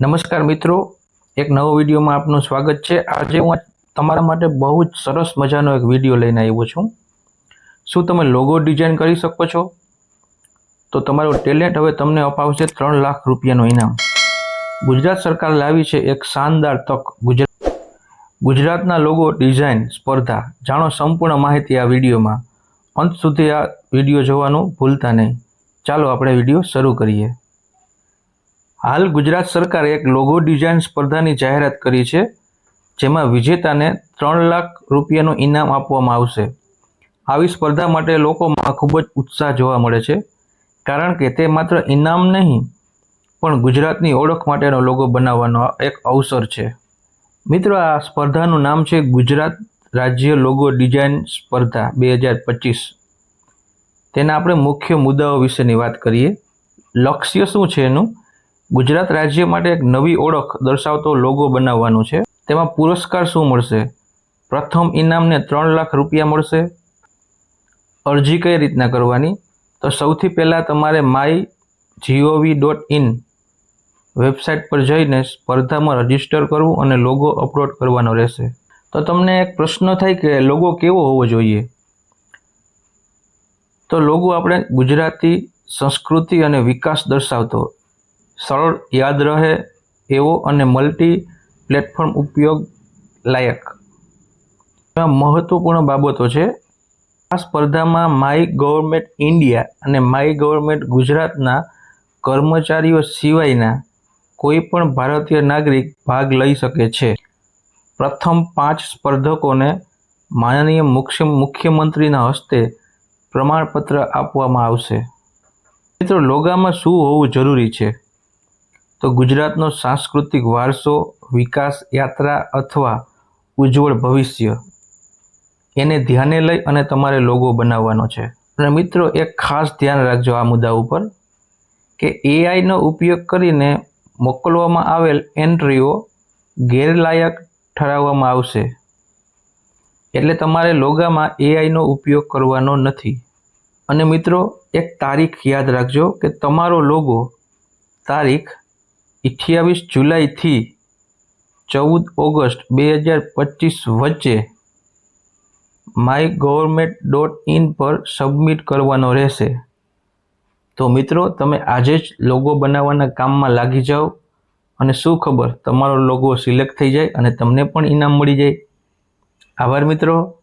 નમસ્કાર મિત્રો, એક નવો વિડીયોમાં આપનું સ્વાગત છે. આજે હું તમારા માટે બહુ જ સરસ મજાનો એક વીડિયો લઈને આવ્યો છું. શું તમે લોગો ડિઝાઇન કરી શકો છો? તો તમારું ટેલેન્ટ હવે તમને અપાવશે ત્રણ લાખ રૂપિયાનું ઇનામ. ગુજરાત સરકાર લાવી છે એક શાનદાર તક. ગુજરાત ગુજરાતના લોગો ડિઝાઇન સ્પર્ધા. જાણો સંપૂર્ણ માહિતી આ વિડીયોમાં. અંત સુધી આ વીડિયો જોવાનું ભૂલતા નહીં. ચાલો આપણે વીડિયો શરૂ કરીએ. હાલ ગુજરાત સરકારે એક લોગો ડિઝાઇન સ્પર્ધાની જાહેરાત કરી છે, જેમાં વિજેતાને ત્રણ લાખ રૂપિયાનું ઇનામ આપવામાં આવશે. આવી સ્પર્ધા માટે લોકોમાં ખૂબ જ ઉત્સાહ જોવા મળે છે, કારણ કે તે માત્ર ઇનામ નહીં, પણ ગુજરાતની ઓળખ માટેનો લોગો બનાવવાનો એક અવસર છે. મિત્રો, આ સ્પર્ધાનું નામ છે ગુજરાત રાજ્ય લોગો ડિઝાઇન સ્પર્ધા બે હજાર પચીસ. તેના આપણે મુખ્ય મુદ્દાઓ વિશેની વાત કરીએ. લક્ષ્ય શું છે એનું? ગુજરાત રાજ્ય માટે એક નવી ઓળખ દર્શાવતો લોગો બનાવવાનો છે. તેમાં પુરસ્કાર શું મળશે? પ્રથમ ઇનામને ત્રણ લાખ રૂપિયા મળશે. અરજી કઈ રીતના કરવાની? તો સૌથી પહેલાં તમારે my G O V dot in website પર જઈને સ્પર્ધામાં રજિસ્ટર કરવું અને લોગો અપલોડ કરવાનો રહેશે. તો તમને એક પ્રશ્ન થાય કે લોગો કેવો હોવો જોઈએ? તો લોગો આપણે ગુજરાતી સંસ્કૃતિ અને વિકાસ દર્શાવતો સરળ યાદ રહે એવો અને મલ્ટી પ્લેટફોર્મ ઉપયોગ લાયક. મહત્વપૂર્ણ બાબતો છે. આ સ્પર્ધામાં માય ગવર્મેન્ટ ઇન્ડિયા અને માય ગવર્મેન્ટ ગુજરાતના કર્મચારીઓ સિવાયના કોઈ પણ ભારતીય નાગરિક ભાગ લઈ શકે છે. પ્રથમ પાંચ સ્પર્ધકોને માનનીય મુખ્ય મુખ્યમંત્રીના હસ્તે પ્રમાણપત્ર આપવામાં આવશે. મિત્રો, લોગામાં શું હોવું જરૂરી છે? તો ગુજરાતનો સાંસ્કૃતિક વારસો, વિકાસ યાત્રા અથવા ઉજ્જવળ ભવિષ્ય, એને ધ્યાને લઈ અને તમારે લોગો બનાવવાનો છે. અને મિત્રો, એક ખાસ ધ્યાન રાખજો આ મુદ્દા ઉપર કે એઆઈનો ઉપયોગ કરીને મોકલવામાં આવેલ એન્ટ્રીઓ ગેરલાયક ઠરાવવામાં આવશે. એટલે તમારે લોગામાં એઆઈનો ઉપયોગ કરવાનો નથી. અને મિત્રો, એક તારીખ યાદ રાખજો કે તમારો લોગો તારીખ અઠ્યાવીસ જુલાઈથી ચૌદ ઓગસ્ટ બે હજાર પચીસ વચ્ચે માય ગવર્મેન્ટ ડોટ ઇન પર સબમિટ કરવાનો રહેશે. તો મિત્રો, તમે આજે જ લોગો બનાવવાના કામમાં લાગી જાઓ અને શું ખબર, તમારો લોગો સિલેક્ટ થઈ જાય અને તમને પણ ઇનામ મળી જાય. આભાર મિત્રો.